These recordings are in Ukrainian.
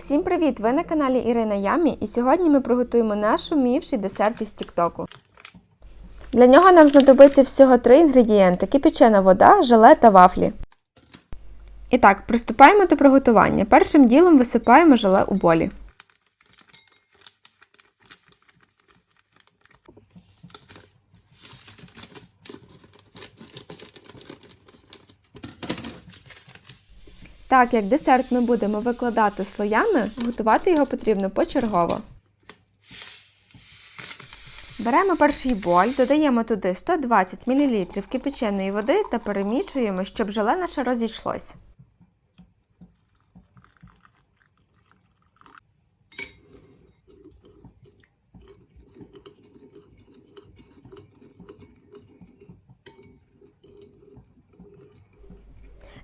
Всім привіт! Ви на каналі Ірина Ямі, і сьогодні ми приготуємо наш умівший десерт із Тіктоку. Для нього нам знадобиться всього три інгредієнти: кипячена вода, желе та вафлі. І так, приступаємо до приготування. Першим ділом висипаємо желе у болі. Так як десерт ми будемо викладати слоями, готувати його потрібно почергово. Беремо перший боль, додаємо туди 120 мл кипяченої води та перемічуємо, щоб желе наше розійшлось.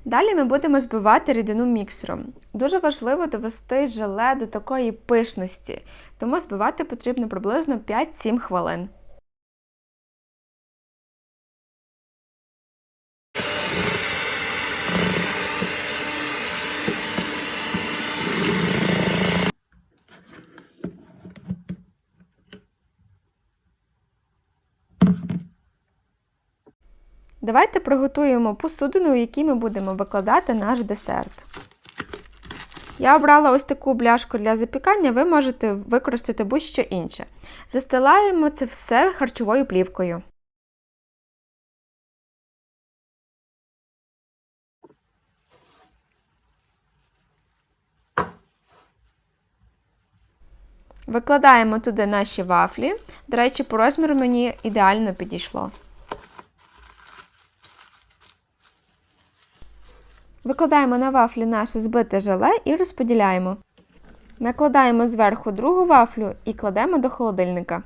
Далі ми будемо збивати рідину міксером. Дуже важливо довести желе до такої пишності, тому збивати потрібно приблизно 5-7 хвилин. Давайте приготуємо посудину, в якій ми будемо викладати наш десерт. Я обрала ось таку бляшку для запікання, ви можете використати будь-що інше. Застилаємо це все харчовою плівкою. Викладаємо туди наші вафлі. До речі, по розміру мені ідеально підійшло. Викладаємо на вафлі наше збите желе і розподіляємо. Накладаємо зверху другу вафлю і кладемо до холодильника.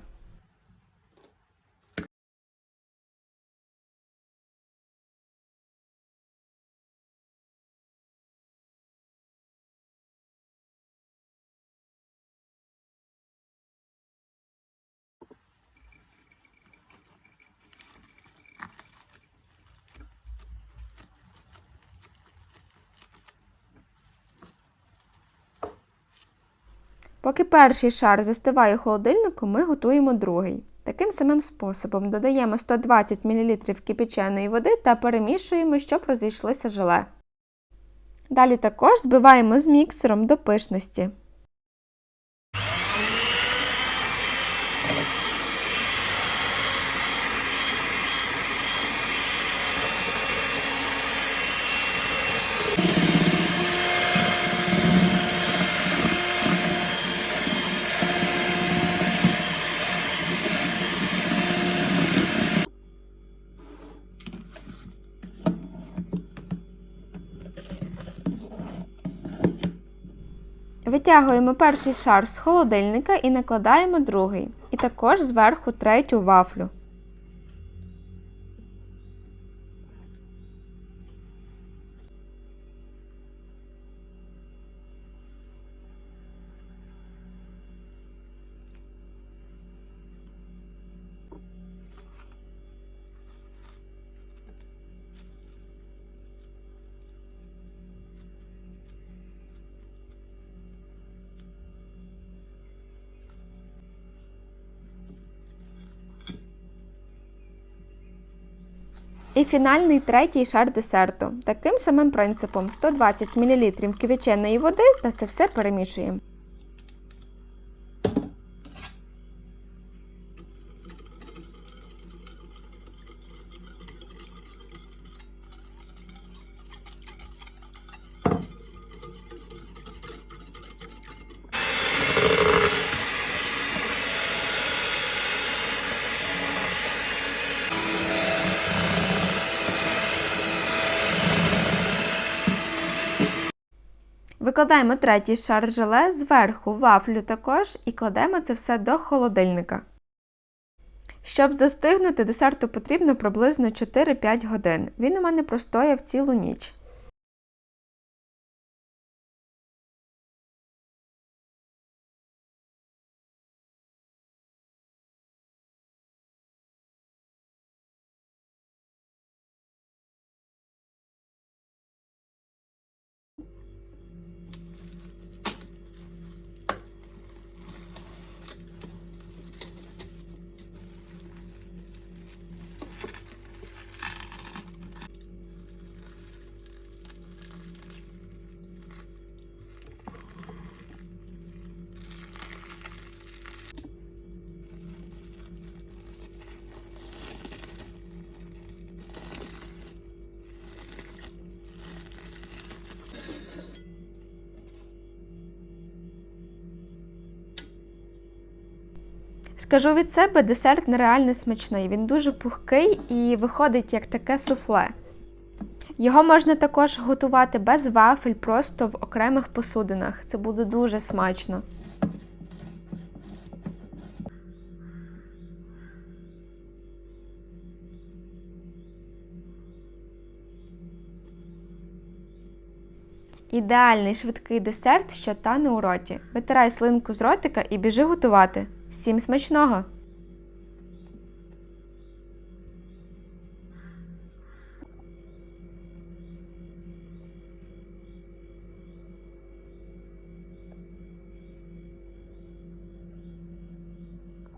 Поки перший шар застиває у холодильнику, ми готуємо другий. Таким самим способом додаємо 120 мл кипяченої води та перемішуємо, щоб розійшлися желе. Далі також збиваємо з міксером до пишності. Витягуємо перший шар з холодильника і накладаємо другий. І також зверху третю вафлю. І фінальний третій шар десерту. Таким самим принципом 120 мл квіченої води та це все перемішуємо. Викладаємо третій шар желе зверху вафлю також і кладемо це все до холодильника. Щоб застигнути, десерту потрібно приблизно 4-5 годин. Він у мене простояв цілу ніч. Скажу від себе, десерт нереально смачний. Він дуже пухкий і виходить як таке суфле. Його можна також готувати без вафель, просто в окремих посудинах. Це буде дуже смачно. Ідеальний швидкий десерт, що тане у роті. Витирай слинку з ротика і біжи готувати. Всім смачного!